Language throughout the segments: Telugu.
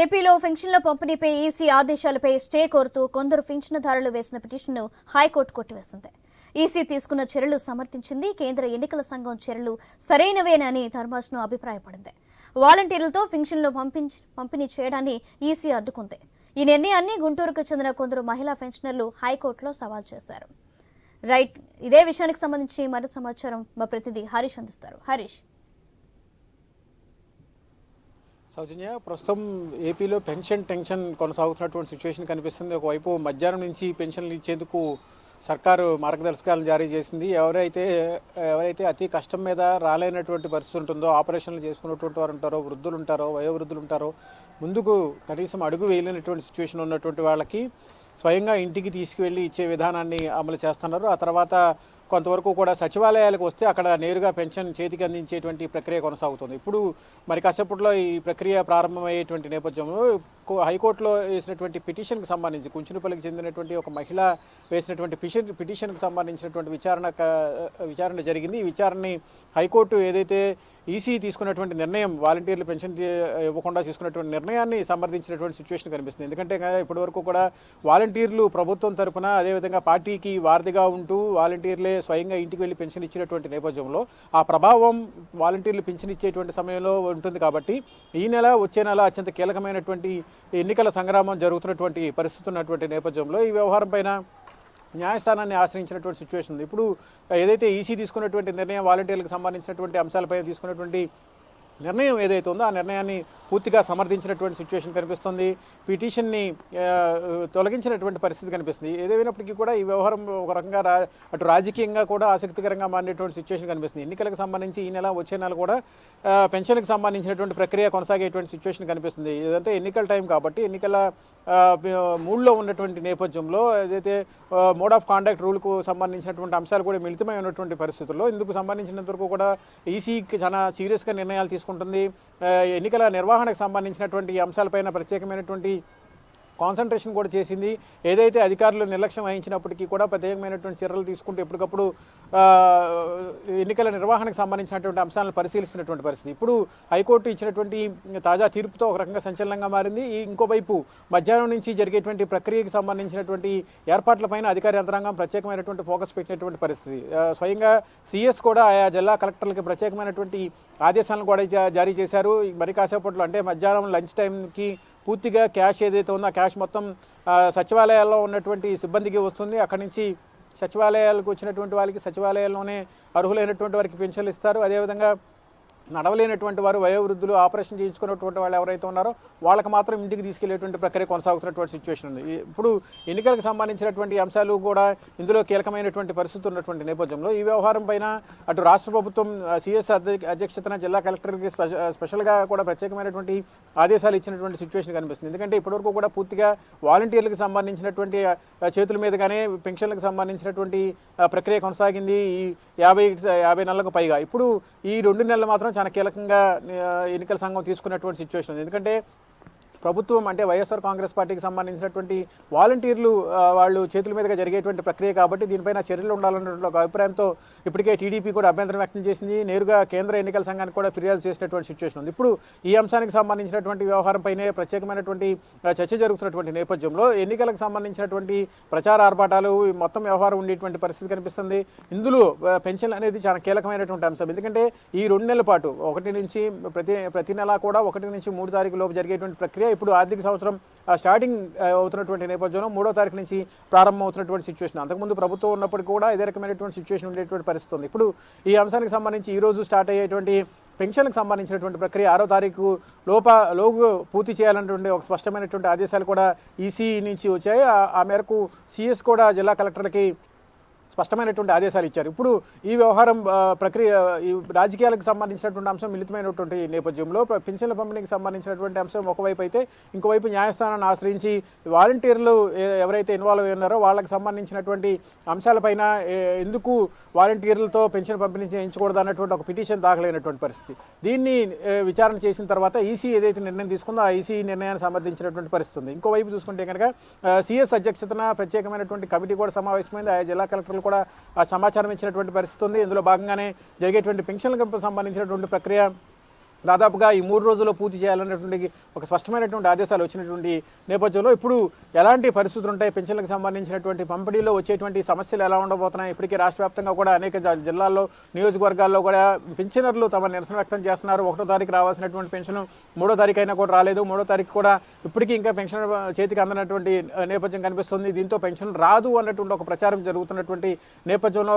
ఏపీలో పెన్షన్ల పంపిణీపై ఈసీ ఆదేశాలపై స్టే కోరుతూ కొందరు పెన్షన్దారులు వేసిన పిటిషన్ను హైకోర్టు కొట్టివేసింది. ఈసీ తీసుకున్న చర్యలు సమర్థించింది. కేంద్ర ఎన్నికల సంఘం చర్యలు సరైనవేనని ధర్మాసనం అభిప్రాయపడింది. వాలంటీర్లతో పెన్షన్లు పంపించి పంపిణీ చేయడాన్ని ఈసీ అడ్డుకుంది. ఈ నిర్ణయాన్ని గుంటూరుకు చెందిన కొందరు మహిళా పెన్షనర్లు హైకోర్టులో సవాల్ చేశారు. రైట్ ఇదే విషయానికి సంబంధించి మరింత సమాచారం మా ప్రతినిధి హరీష్ అందిస్తారు. హరీష్. సౌజన్య ప్రస్తుతం ఏపీలో పెన్షన్ టెన్షన్ కొనసాగుతున్నటువంటి సిచ్యువేషన్ కనిపిస్తుంది. ఒకవైపు మధ్యాహ్నం నుంచి పెన్షన్లు ఇచ్చేందుకు సర్కారు మార్గదర్శకాలను జారీ చేసింది. ఎవరైతే ఎవరైతే అతి కష్టం మీద రాలేనటువంటి పరిస్థితి ఉంటుందో ఆపరేషన్లు చేసుకున్నటువంటి వారు ఉంటారో వృద్ధులు ఉంటారో వయోవృద్ధులు ఉంటారో ముందుకు కనీసం అడుగు వేయలేనటువంటి సిచ్యువేషన్ ఉన్నటువంటి వాళ్ళకి స్వయంగా ఇంటికి తీసుకువెళ్ళి ఇచ్చే విధానాన్ని అమలు చేస్తున్నారు. ఆ తర్వాత కొంతవరకు కూడా సచివాలయాలకు వస్తే అక్కడ నేరుగా పెన్షన్ చేతికి అందించేటువంటి ప్రక్రియ కొనసాగుతుంది. ఇప్పుడు మరి కాసేపట్లో ఈ ప్రక్రియ ప్రారంభమయ్యేటువంటి నేపథ్యంలో హైకోర్టులో వేసినటువంటి పిటిషన్కి సంబంధించి కుంచునుపల్లికి చెందినటువంటి ఒక మహిళ వేసినటువంటి పిటిషన్ పిటిషన్కి సంబంధించినటువంటి విచారణ విచారణ జరిగింది. ఈ విచారణని హైకోర్టు ఏదైతే ఈసీ తీసుకున్నటువంటి నిర్ణయం వాలంటీర్లు పెన్షన్ ఇవ్వకుండా తీసుకున్నటువంటి నిర్ణయాన్ని సమర్థించినటువంటి సిచ్యువేషన్ కనిపిస్తుంది. ఎందుకంటే ఇప్పటివరకు కూడా వాలంటీర్లు ప్రభుత్వం తరపున అదేవిధంగా పార్టీకి వారధిగా ఉంటూ వాలంటీర్లే స్వయంగా ఇంటికి వెళ్ళి పెన్షన్ ఇచ్చినటువంటి నేపథ్యంలో ఆ ప్రభావం వాలంటీర్లు పెన్షన్ ఇచ్చేటువంటి సమయంలో ఉంటుంది కాబట్టి ఈ నెల వచ్చే నెల అత్యంత కీలకమైనటువంటి ఎన్నికల సంగ్రామం జరుగుతున్నటువంటి పరిస్థితి ఉన్నటువంటి నేపథ్యంలో ఈ వ్యవహారం పైన న్యాయస్థానాన్ని ఆశ్రయించినటువంటి సిచ్యువేషన్ ఉంది. ఇప్పుడు ఏదైతే ఈసీ తీసుకున్నటువంటి నిర్ణయం వాలంటీర్లకు సంబంధించినటువంటి అంశాలపై తీసుకున్నటువంటి నిర్ణయం ఏదైతే ఉందో ఆ నిర్ణయాన్ని పూర్తిగా సమర్థించినటువంటి సిచ్యువేషన్ కనిపిస్తుంది. పిటిషన్ని తొలగించినటువంటి పరిస్థితి కనిపిస్తుంది. ఏదేమైనప్పటికీ కూడా ఈ వ్యవహారం ఒక రకంగా రా అటు రాజకీయంగా కూడా ఆసక్తికరంగా మారినటువంటి సిచ్యువేషన్ కనిపిస్తుంది. ఎన్నికలకు సంబంధించి ఈ నెల వచ్చే నెల కూడా పెన్షన్కి సంబంధించినటువంటి ప్రక్రియ కొనసాగేటువంటి సిచ్యువేషన్ కనిపిస్తుంది. ఇదంతా ఎన్నికల టైం కాబట్టి ఎన్నికల మూడ్లో ఉన్నటువంటి నేపథ్యంలో ఏదైతే మోడ్ ఆఫ్ కాండక్ట్ రూల్కు సంబంధించినటువంటి అంశాలు కూడా మిళితమై ఉన్నటువంటి పరిస్థితుల్లో ఇందుకు సంబంధించినంత వరకు కూడా ఈసీకి చాలా సీరియస్గా నిర్ణయాలు తీసుకుంటారు ఉంటుంది. ఎన్నికల నిర్వహణకు సంబంధించినటువంటి అంశాలపైన ప్రత్యేకమైనటువంటి కాన్సన్ట్రేషన్ కూడా చేసింది. ఏదైతే అధికారులు నిర్లక్ష్యం వహించినప్పటికీ కూడా ప్రత్యేకమైనటువంటి చర్యలు తీసుకుంటూ ఎప్పటికప్పుడు ఎన్నికల నిర్వహణకు సంబంధించినటువంటి అంశాలను పరిశీలిస్తున్నటువంటి పరిస్థితి. ఇప్పుడు హైకోర్టు ఇచ్చినటువంటి తాజా తీర్పుతో ఒక రకంగా సంచలనంగా మారింది. ఇంకోవైపు మధ్యాహ్నం నుంచి జరిగేటువంటి ప్రక్రియకి సంబంధించినటువంటి ఏర్పాట్లపైన అధికార యంత్రాంగం ప్రత్యేకమైనటువంటి ఫోకస్ పెట్టినటువంటి పరిస్థితి. స్వయంగా సిఎస్ కూడా ఆయా జిల్లా కలెక్టర్లకి ప్రత్యేకమైనటువంటి ఆదేశాలను కూడా జా- జారీ చేశారు. మరి కాసేపట్లో అంటే మధ్యాహ్నం లంచ్ టైంకి పూర్తిగా క్యాష్ ఏదైతే ఉందో ఆ క్యాష్ మొత్తం సచివాలయాల్లో ఉన్నటువంటి సిబ్బందికి వస్తుంది. అక్కడి నుంచి సచివాలయాలకు వచ్చినటువంటి వాళ్ళకి సచివాలయాల్లోనే అర్హులైనటువంటి వారికి పెన్షన్లు ఇస్తారు. అదేవిధంగా నడవలేనటువంటి వారు వయోవృద్ధులు ఆపరేషన్ చేయించుకున్నటువంటి వాళ్ళు ఎవరైతే ఉన్నారో వాళ్ళకి మాత్రం ఇంటికి తీసుకెళ్ళేటువంటి ప్రక్రియ కొనసాగుతున్నటువంటి సిచ్యువేషన్ ఉంది. ఇప్పుడు ఎన్నికలకు సంబంధించినటువంటి అంశాలు కూడా ఇందులో కీలకమైనటువంటి పరిస్థితి ఉన్నటువంటి నేపథ్యంలో ఈ వ్యవహారం పైన అటు రాష్ట్ర ప్రభుత్వం సిఎస్ అధ్యక్షతన జిల్లా కలెక్టర్కి స్పెష- స్పెషల్గా కూడా ప్రత్యేకమైనటువంటి ఆదేశాలు ఇచ్చినటువంటి సిచ్యువేషన్ కనిపిస్తుంది. ఎందుకంటే ఇప్పటివరకు కూడా పూర్తిగా వాలంటీర్లకు సంబంధించినటువంటి చేతుల మీదుగానే పెన్షన్లకు సంబంధించినటువంటి ప్రక్రియ కొనసాగింది. ఈ యాభై యాభై నెలలకు పైగా. ఇప్పుడు ఈ రెండు నెలలు మాత్రం చాలా కీలకంగా ఎన్నికల సంఘం తీసుకున్నటువంటి సిచ్యువేషన్ ఉంది. ఎందుకంటే ప్రభుత్వం అంటే వైఎస్ఆర్ కాంగ్రెస్ పార్టీకి సంబంధించినటువంటి వాలంటీర్లు వాళ్ళు చేతుల మీదుగా జరిగేటువంటి ప్రక్రియ కాబట్టి దీనిపైన చర్యలు ఉండాలన్నటువంటి ఒక అభిప్రాయంతో ఇప్పటికే టీడీపీ కూడా అభ్యంతరం వ్యక్తం చేసింది. నేరుగా కేంద్ర ఎన్నికల సంఘానికి కూడా ఫిర్యాదు చేసినటువంటి సిచ్యువేషన్ ఉంది. ఇప్పుడు ఈ అంశానికి సంబంధించినటువంటి వ్యవహారంపైనే ప్రత్యేకమైనటువంటి చర్చ జరుగుతున్నటువంటి నేపథ్యంలో ఎన్నికలకు సంబంధించినటువంటి ప్రచార ఆర్భాటాలు మొత్తం వ్యవహారం ఉండేటువంటి పరిస్థితి కనిపిస్తుంది. ఇందులో పెన్షన్లు పెన్షన్ అనేది చాలా కీలకమైనటువంటి అంశం. ఎందుకంటే ఈ రెండు నెలల పాటు ఒకటి నుంచి ప్రతి ప్రతి నెల కూడా ఒకటి నుంచి మూడు తారీఖు లోపు జరిగేటువంటి ప్రక్రియ ఇప్పుడు ఆర్థిక సంవత్సరం ఆ, స్టార్టింగ్ అవుతున్నటువంటి నేపథ్యంలో మూడో తారీఖు నుంచి ప్రారంభం అవుతున్నటువంటి సిచ్యువేషన్ అంతకుముందు ప్రభుత్వం ఉన్నప్పటికీ కూడా ఇదే రకమైనటువంటి సిచ్యువేషన్ ఉండేటువంటి పరిస్థితి ఉంది. ఇప్పుడు ఈ అంశానికి సంబంధించి ఈ రోజు స్టార్ట్ అయ్యేటువంటి పెన్షన్కి సంబంధించినటువంటి ప్రక్రియ ఆరో తారీఖు లోప లోగు పూర్తి చేయాలన్నటువంటి ఒక స్పష్టమైనటువంటి ఆదేశాలు కూడా ఈసీ నుంచి వచ్చాయి. ఆ- ఆ మేరకు సిఎస్ కూడా జిల్లా కలెక్టర్లకి స్పష్టమైనటువంటి ఆదేశాలు ఇచ్చారు. ఇప్పుడు ఈ వ్యవహారం ప్రక్రియ ఈ రాజకీయాలకు సంబంధించినటువంటి అంశం మిళితమైనటువంటి నేపథ్యంలో ప్ర- పెన్షన్ల పంపిణీకి సంబంధించినటువంటి అంశం ఒకవైపు అయితే ఇంకోవైపు న్యాయస్థానాన్ని ఆశ్రయించి వాలంటీర్లు ఎవరైతే ఇన్వాల్వ్ అయి ఉన్నారో వాళ్ళకి సంబంధించినటువంటి అంశాలపైన ఎందుకు వాలంటీర్లతో పెన్షన్ పంపిణీ చేయించకూడదు అన్నటువంటి ఒక పిటిషన్ దాఖలైనటువంటి పరిస్థితి. దీన్ని విచారణ చేసిన తర్వాత ఈసీ ఏదైతే నిర్ణయం తీసుకుందో ఆ ఈసీ నిర్ణయాన్ని సమర్థించినటువంటి పరిస్థితి ఉంది ఇంకోవైపు చూసుకుంటే కనుక సిఎస్ అధ్యక్షతన ప్రత్యేకమైనటువంటి కమిటీ కూడా సమావేశమైంది. ఆయా జిల్లా కలెక్టర్లు కూడా ఆ సమాచారం ఇచ్చినటువంటి పరిస్థితి ఉంది. ఇందులో భాగంగానే జరిగేటువంటి పెన్షన్లకు సంబంధించినటువంటి ప్రక్రియ దాదాపుగా ఈ మూడు రోజుల్లో పూర్తి చేయాలనేటువంటి ఒక స్పష్టమైనటువంటి ఆదేశాలు వచ్చినటువంటి నేపథ్యంలో ఇప్పుడు ఎలాంటి పరిస్థితులు ఉంటాయి? పెన్షన్లకు సంబంధించినటువంటి పంపిణీలో వచ్చేటువంటి సమస్యలు ఎలా ఉండబోతున్నాయి? ఇప్పటికీ రాష్ట్ర వ్యాప్తంగా కూడా అనేక జిల్లాల్లో నియోజకవర్గాల్లో కూడా పెన్షనర్లు తమ నిరసన వ్యక్తం చేస్తున్నారు. ఒకటో తారీఖు రావాల్సినటువంటి పెన్షన్ మూడో తారీఖు అయినా కూడా రాలేదు. మూడో తారీఖు కూడా ఇప్పటికీ ఇంకా పెన్షన్ చేతికి అందనటువంటి నేపథ్యం కనిపిస్తుంది. దీంతో పెన్షన్ రాదు అన్నటువంటి ఒక ప్రచారం జరుగుతున్నటువంటి నేపథ్యంలో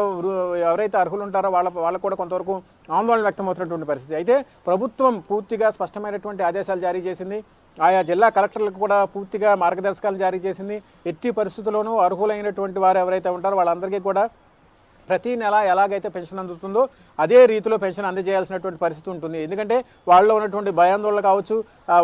ఎవరైతే అర్హులు ఉంటారో వాళ్ళ వాళ్ళకు కూడా కొంతవరకు ఆందోళన వ్యక్తమవుతున్నటువంటి పరిస్థితి. అయితే ప్రభుత్వం పూర్తిగా స్పష్టమైనటువంటి ఆదేశాలు జారీ చేసింది. ఆయా జిల్లా కలెక్టర్లకు కూడా పూర్తిగా మార్గదర్శకాలు జారీ చేసింది. ఎట్టి పరిస్థితుల్లోనూ అర్హులైనటువంటి వారు ఎవరైతే ఉంటారో వాళ్ళందరికీ కూడా ప్రతి నెల ఎలాగైతే పెన్షన్ అందుతుందో అదే రీతిలో పెన్షన్ అందజేయాల్సినటువంటి పరిస్థితి ఉంటుంది. ఎందుకంటే వాళ్ళలో ఉన్నటువంటి భయాందోళన కావచ్చు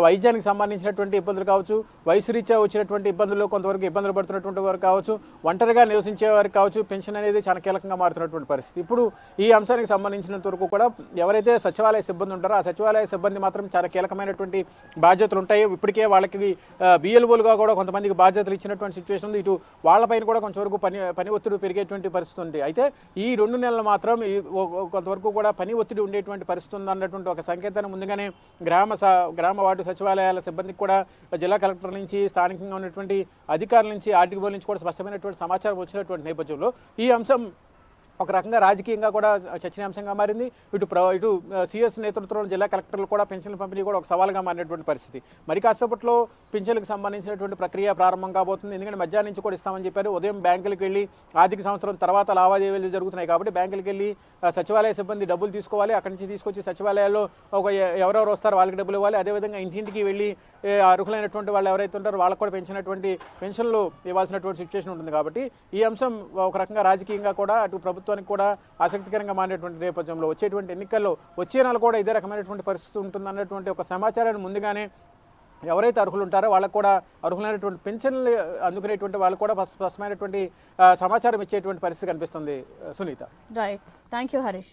వైద్యానికి సంబంధించినటువంటి ఇబ్బందులు కావచ్చు వయసు రీత్యా వచ్చినటువంటి ఇబ్బందులు కొంతవరకు ఇబ్బందులు పడుతున్నటువంటి వారు కావచ్చు ఒంటరిగా నివసించే వారికి కావచ్చు పెన్షన్ అనేది చాలా కీలకంగా మారుతున్నటువంటి పరిస్థితి. ఇప్పుడు ఈ అంశానికి సంబంధించినంత వరకు కూడా ఎవరైతే సచివాలయ సిబ్బంది ఉంటారో ఆ సచివాలయ సిబ్బంది మాత్రం చాలా కీలకమైనటువంటి బాధ్యతలు ఉంటాయి. ఇప్పటికే వాళ్ళకి బిఎల్ఓలుగా కూడా కొంతమందికి బాధ్యతలు ఇచ్చినటువంటి సిచ్యువేషన్ ఉంది. ఇటు వాళ్ళపైన కూడా కొంతవరకు పని పని ఒత్తిడి పెరిగేటువంటి పరిస్థితి ఉంది. అయితే ఈ రెండు నెలలు మాత్రం ఈ కొంతవరకు కూడా పని ఒత్తిడి ఉండేటువంటి పరిస్థితి ఉంది అన్నటువంటి ఒక సంకేతాన్ని ముందుగానే గ్రామ స గ్రామ వార్డు సచివాలయాల సిబ్బందికి కూడా జిల్లా కలెక్టర్ నుంచి స్థానికంగా ఉన్నటువంటి అధికారుల నుంచి ఆర్టీఓ నుంచి కూడా స్పష్టమైనటువంటి సమాచారం వచ్చినటువంటి నేపథ్యంలో ఈ అంశం ఒక రకంగా రాజకీయంగా కూడా చర్చనీయాంశంగా మారింది. ఇటు ప్ర ఇటు సిఎస్ నేతృత్వంలో జిల్లా కలెక్టర్లు కూడా పెన్షన్ల పంపిణీ కూడా ఒక సవాల్గా మారినటువంటి పరిస్థితి. మరి కాసేపట్లో పెన్షన్లకు సంబంధించినటువంటి ప్రక్రియ ప్రారంభం కాబోతుంది. ఎందుకంటే మధ్యాహ్నం నుంచి కూడా ఇస్తామని చెప్పారు. ఉదయం బ్యాంకులకు వెళ్ళి ఆర్థిక సంవత్సరం తర్వాత లావాదేవీలు జరుగుతున్నాయి కాబట్టి బ్యాంకులకు వెళ్ళి సచివాలయ సిబ్బంది డబ్బులు తీసుకోవాలి. అక్కడి నుంచి తీసుకొచ్చి సచివాలయాల్లో ఒక ఎవరెవరు వస్తారు వాళ్ళకి డబ్బులు ఇవ్వాలి. అదేవిధంగా ఇంటింటికి వెళ్ళి అర్హులైనటువంటి వాళ్ళు ఎవరైతే ఉంటారో వాళ్ళకు కూడా పెంచినటువంటి పెన్షన్లు ఇవ్వాల్సినటువంటి సిచ్యువేషన్ ఉంటుంది కాబట్టి ఈ అంశం ఒక రకంగా రాజకీయంగా కూడా అటు ప్రభుత్వం ప్రభుత్వానికి కూడా ఆసక్తికరంగా మారినటువంటి నేపథ్యంలో వచ్చేటువంటి ఎన్నికల్లో వచ్చే నెల కూడా ఇదే రకమైనటువంటి పరిస్థితి ఉంటుంది అన్నటువంటి ఒక సమాచారాన్ని ముందుగానే ఎవరైతే అర్హులు ఉంటారో వాళ్ళకు కూడా అర్హులైనటువంటి పెన్షన్లు అందుకునేటువంటి వాళ్ళు కూడా స్పష్టమైనటువంటి సమాచారం ఇచ్చేటువంటి పరిస్థితి కనిపిస్తుంది. Sunitha. Right thank you Harish